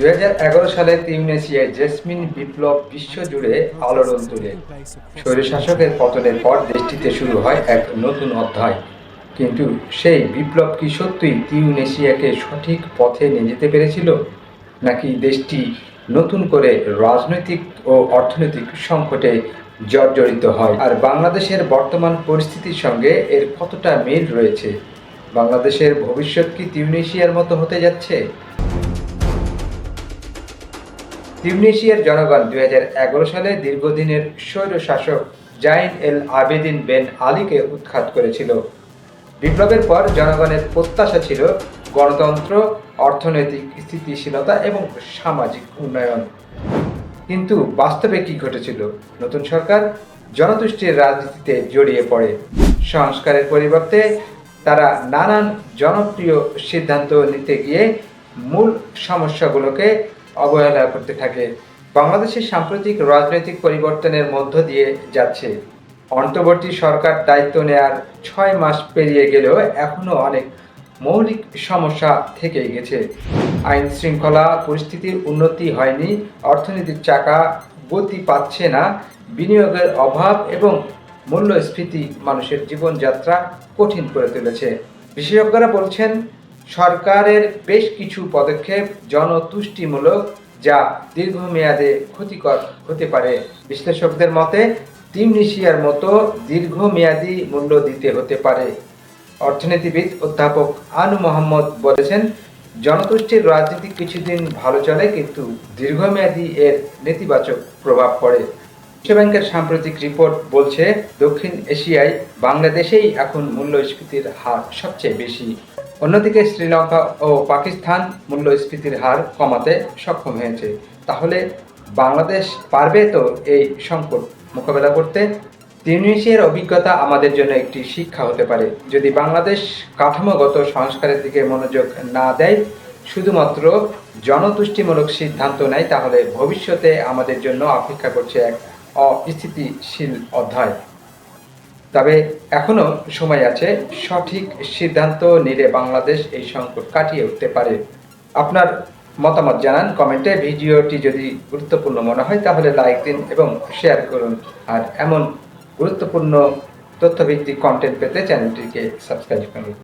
দুই হাজার এগারো সালে তিউনেসিয়ায় জেসমিন বিপ্লব বিশ্বজুড়ে আলোড়ন তুলে। স্বৈরশাসকের পতনের পর দেশটিতে শুরু হয় এক নতুন অধ্যায়। কিন্তু সেই বিপ্লব কি সত্যিই তিউনেসিয়াকে সঠিক পথে নিয়ে যেতে পেরেছিল? নাকি দেশটি নতুন করে রাজনৈতিক ও অর্থনৈতিক সংকটে জর্জরিত হয়? আর বাংলাদেশের বর্তমান পরিস্থিতির সঙ্গে এর কতটা মিল রয়েছে? বাংলাদেশের ভবিষ্যৎ কি তিউনেশিয়ার মতো হতে যাচ্ছে? তিউনিসিয়ার জনগণ দুই হাজার এগারো সালে দীর্ঘদিনের স্বৈর শাসক জাইন এল আবেদিন বেন আলীকে উৎখাত করেছিল। বিপ্লবের পর জনগণের প্রত্যাশা ছিল গণতন্ত্র, অর্থনৈতিক স্থিতিশীলতা এবং সামাজিক উন্নয়ন। কিন্তু বাস্তবে কি ঘটেছিল? নতুন সরকার জনতুষ্টির রাজনীতিতে জড়িয়ে পড়ে। সংস্কারের পরিবর্তে তারা নানান জনপ্রিয় সিদ্ধান্ত নিতে গিয়ে মূল সমস্যাগুলোকে অবহেলা করতে থাকে। বাংলাদেশের সাম্প্রতিক রাজনৈতিক পরিবর্তনের মধ্য দিয়ে যাচ্ছে। অন্তর্বর্তী সরকার দায়িত্ব নেয়ার ছয় মাস পেরিয়ে গেলেও এখনও অনেক মৌলিক সমস্যা থেকে গেছে। আইন শৃঙ্খলা পরিস্থিতির উন্নতি হয়নি, অর্থনীতির চাকা গতি পাচ্ছে না, বিনিয়োগের অভাব এবং মূল্যস্ফীতি মানুষের জীবনযাত্রা কঠিন করে তুলেছে। বিশেষজ্ঞরা বলছেন সরকারের বেশ কিছু পদক্ষেপ জনতুষ্টিমূলক যা দীর্ঘমেয়াদে ক্ষতিকর হতে পারে। বিশ্লেষকদের মতে তিউনিশিয়ার মতো দীর্ঘমেয়াদী মূল্য দিতে হতে পারে। অর্থনীতিবিদ অধ্যাপক আনু মোহাম্মদ বলেছেন, জনতুষ্টির রাজনীতি কিছুদিন ভালো চলে, কিন্তু দীর্ঘমেয়াদী এর নেতিবাচক প্রভাব পড়ে। বিশ্বব্যাংকের সাম্প্রতিক রিপোর্ট বলছে, দক্ষিণ এশিয়ায় বাংলাদেশেই এখন মূল্যস্ফীতির হার সবচেয়ে বেশি। অন্যদিকে শ্রীলঙ্কা ও পাকিস্তান মূল্যস্ফীতির হার কমাতে সক্ষম হয়েছে। তাহলে বাংলাদেশ পারবে তো এই সংকট মোকাবেলা করতে? তিউনিসিয়ার অভিজ্ঞতা আমাদের জন্য একটি শিক্ষা হতে পারে। যদি বাংলাদেশ কাঠামোগত সংস্কারের দিকে মনোযোগ না দেয়, শুধুমাত্র জনতুষ্টিমূলক সিদ্ধান্ত নেয়, তাহলে ভবিষ্যতে আমাদের জন্য অপেক্ষা করছে এক অস্থিতিশীল অধ্যায়। তবে এখনও সময় আছে, সঠিক সিদ্ধান্ত নিলে বাংলাদেশ এই সংকট কাটিয়ে উঠতে পারে। আপনার মতামত জানান কমেন্টে, ভিডিওটি যদি গুরুত্বপূর্ণ মনে হয় তাহলে লাইক দিন এবং শেয়ার করুন। আর এমন গুরুত্বপূর্ণ তথ্যভিত্তিক কন্টেন্ট পেতে চ্যানেলটিকে সাবস্ক্রাইব করুন।